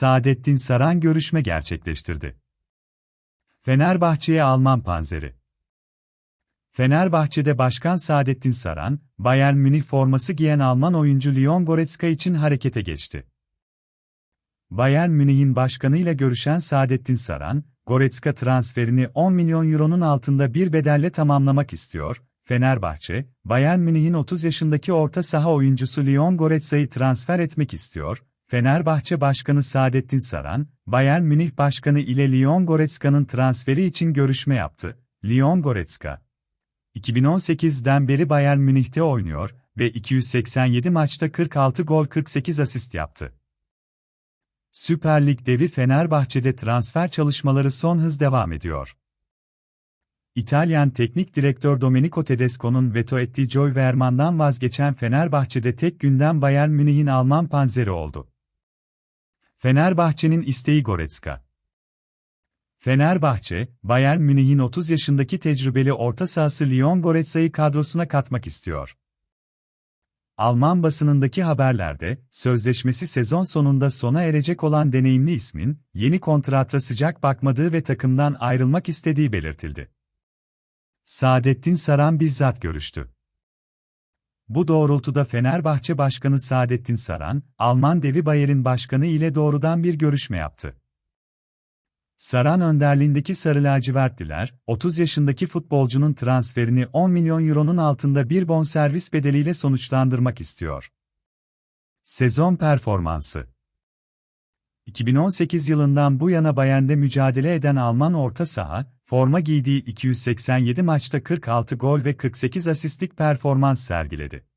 Saadettin Saran görüşme gerçekleştirdi. Fenerbahçe'ye Alman panzeri. Fenerbahçe'de Başkan Saadettin Saran, Bayern Münih forması giyen Alman oyuncu Leon Goretzka için harekete geçti. Bayern Münih'in başkanıyla görüşen Saadettin Saran, Goretzka transferini 10 milyon euronun altında bir bedelle tamamlamak istiyor. Fenerbahçe, Bayern Münih'in 30 yaşındaki orta saha oyuncusu Leon Goretzka'yı transfer etmek istiyor. Fenerbahçe Başkanı Saadettin Saran, Bayern Münih Başkanı ile Leon Goretzka'nın transferi için görüşme yaptı. Leon Goretzka, 2018'den beri Bayern Münih'te oynuyor ve 287 maçta 46 gol 48 asist yaptı. Süper Lig devi Fenerbahçe'de transfer çalışmaları son hız devam ediyor. İtalyan teknik direktör Domenico Tedesco'nun veto ettiği Joy Verman'dan vazgeçen Fenerbahçe'de tek günden Bayern Münih'in Alman panzeri oldu. Fenerbahçe'nin isteği Goretzka. Fenerbahçe, Bayern Münih'in 30 yaşındaki tecrübeli orta sahası Leon Goretzka'yı kadrosuna katmak istiyor. Alman basınındaki haberlerde, sözleşmesi sezon sonunda sona erecek olan deneyimli ismin, yeni kontratra sıcak bakmadığı ve takımdan ayrılmak istediği belirtildi. Saadettin Saran bizzat görüştü. Bu doğrultuda Fenerbahçe Başkanı Saadettin Saran, Alman devi Bayer'in başkanı ile doğrudan bir görüşme yaptı. Saran önderliğindeki Sarı Lacivertliler, 30 yaşındaki futbolcunun transferini 10 milyon euronun altında bir bonservis bedeliyle sonuçlandırmak istiyor. Sezon performansı 2018 yılından bu yana Bayern'de mücadele eden Alman orta saha, forma giydiği 287 maçta 46 gol ve 48 asistlik performans sergiledi.